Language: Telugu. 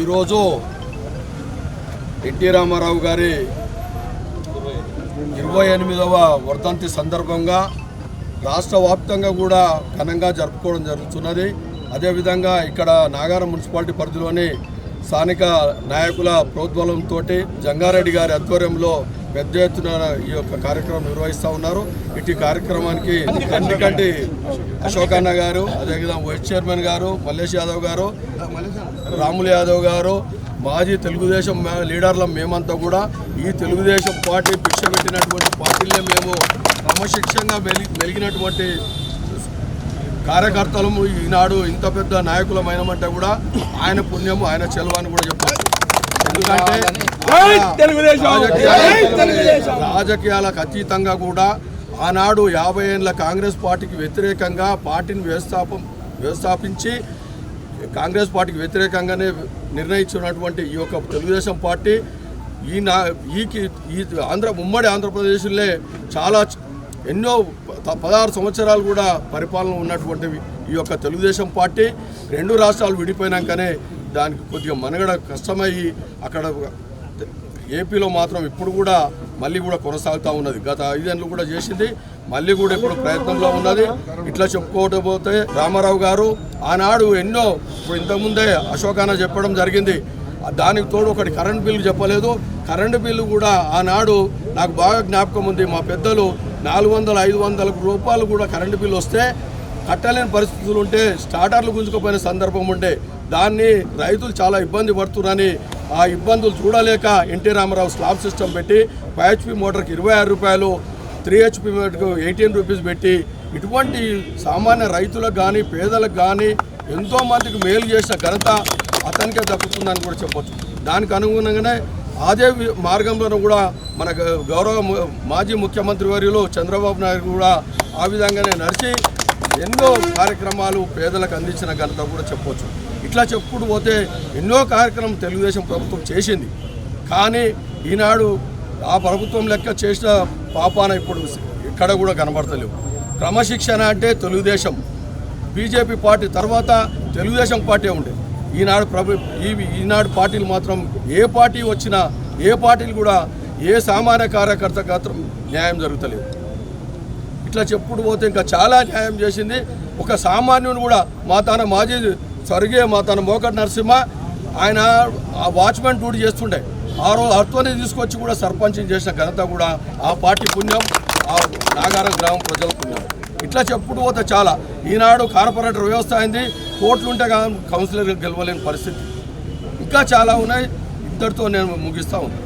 ఈరోజు ఎన్టీ రామారావు గారి ఇరవై ఎనిమిదవ వర్ధంతి సందర్భంగా రాష్ట్ర వ్యాప్తంగా కూడా ఘనంగా జరుపుకోవడం జరుగుతున్నది. అదేవిధంగా ఇక్కడ నాగారం మున్సిపాలిటీ పరిధిలోని స్థానిక నాయకుల ప్రోద్బలంతో జంగారెడ్డి గారి ఆధ్వర్యంలో పెద్ద ఎత్తున ఈ యొక్క కార్యక్రమం నిర్వహిస్తూ ఉన్నారు. ఇటు కార్యక్రమానికి కంటికంటి అశోక్ అన్న గారు అదేవిధంగా వైస్ చైర్మన్ గారు మల్లేష్ యాదవ్ గారు రాములు యాదవ్ గారు మాజీ తెలుగుదేశం లీడర్ల మేమంతా కూడా ఈ తెలుగుదేశం పార్టీ భిక్ష పెట్టినటువంటి పార్టీలే మేము క్రమశిక్షంగా మెలి మెలిగినటువంటి కార్యకర్తలము ఈనాడు ఇంత పెద్ద నాయకులమైనమంటే కూడా ఆయన పుణ్యము ఆయన చెలవని కూడా చెప్పారు రాజకీయాలకు అతీతంగా కూడా ఆనాడు యాభై ఏళ్ళ కాంగ్రెస్ పార్టీకి వ్యతిరేకంగా పార్టీని వ్యవస్థాపం వ్యవస్థాపించి కాంగ్రెస్ పార్టీకి వ్యతిరేకంగానే నిర్ణయించినటువంటి ఈ యొక్క తెలుగుదేశం పార్టీ ఈ నా ఈకి ఈ ఆంధ్ర ఉమ్మడి ఆంధ్రప్రదేశ్లో చాలా ఎన్నో పదహారు సంవత్సరాలు కూడా పరిపాలన ఉన్నటువంటి ఈ యొక్క తెలుగుదేశం పార్టీ రెండు రాష్ట్రాలు విడిపోయినాకనే దానికి కొద్దిగా మనుగడ కష్టమయ్యి అక్కడ ఏపీలో మాత్రం ఇప్పుడు కూడా మళ్ళీ కూడా కొనసాగుతూ ఉన్నది. గత ఐదేళ్ళు కూడా చేసింది. మళ్ళీ కూడా ఇప్పుడు ప్రయత్నంలో ఉన్నది. ఇట్లా చెప్పుకోకపోతే రామారావు గారు ఆనాడు ఎన్నో ఇప్పుడు ఇంతకుముందే అశోకాన చెప్పడం జరిగింది. దానికి తోడు ఒకటి కరెంట్ బిల్లు చెప్పలేదు. కరెంటు బిల్లు కూడా ఆనాడు నాకు బాగా జ్ఞాపకం ఉంది. మా పెద్దలు నాలుగు వందల ఐదు వందల రూపాయలు కూడా కరెంటు బిల్లు వస్తే కట్టలేని పరిస్థితులు ఉంటే స్టార్టర్లు గుంజుకుపోయిన సందర్భం ఉండే. దాన్ని రైతులు చాలా ఇబ్బంది పడుతున్నారని ఆ ఇబ్బందులు చూడలేక ఎన్టీ రామారావు స్లాబ్ సిస్టమ్ పెట్టి ఫైవ్ హెచ్పి మోటార్కి ఇరవై ఆరు రూపాయలు త్రీ హెచ్పి మోటార్కు ఎయిటీన్ రూపీస్ పెట్టి ఇటువంటి సామాన్య రైతులకు కానీ పేదలకు కానీ ఎంతోమందికి మేలు చేసిన ఘనత అతనికే దక్కుతుందని కూడా చెప్పొచ్చు. దానికి అనుగుణంగానే అదే మార్గంలోనూ కూడా మన గౌరవ మాజీ ముఖ్యమంత్రి వర్యులు చంద్రబాబు నాయుడు కూడా ఆ విధంగానే నడిచి ఎన్నో కార్యక్రమాలు పేదలకు అందించిన ఘనత కూడా చెప్పవచ్చు ఇట్లా చెప్పుకుంటూ పోతే ఎన్నో కార్యక్రమం తెలుగుదేశం ప్రభుత్వం చేసింది. కానీ ఈనాడు ఆ ప్రభుత్వం లెక్క చేసిన పాపాన ఇప్పుడు ఎక్కడ కూడా కనబడతలేవు. క్రమశిక్షణ అంటే తెలుగుదేశం. బీజేపీ పార్టీ తర్వాత తెలుగుదేశం పార్టీ ఉండే. ఈనాడు ప్రభు ఈ ఈనాడు పార్టీలు మాత్రం ఏ పార్టీ వచ్చినా ఏ పార్టీలు కూడా ఏ సామాన్య కార్యకర్త మాత్రం న్యాయం జరుగుతలేదు. ఇట్లా చెప్పుడు పోతే ఇంకా చాలా న్యాయం చేసింది. ఒక సామాన్యుని కూడా మా తాన మాజీ స్వర్గీయ మా తన మోకటి నరసింహ ఆయన ఆ వాచ్మెన్ డ్యూటీ చేస్తుండే. ఆ రోజు అర్థాన్ని తీసుకొచ్చి కూడా సర్పంచ్ చేసిన ఘనత కూడా ఆ పార్టీ పుణ్యం ఆ నాగారం గ్రామం ప్రజల పుణ్యం. ఇట్లా చెప్పుడు పోతే చాలా. ఈనాడు కార్పొరేటర్ వ్యవస్థ అయింది. కోట్లుంటే కానీ కౌన్సిలర్ గెలవలేని పరిస్థితి. ఇంకా చాలా ఉన్నాయి. ఇద్దరితో నేను ముగిస్తా ఉన్నాను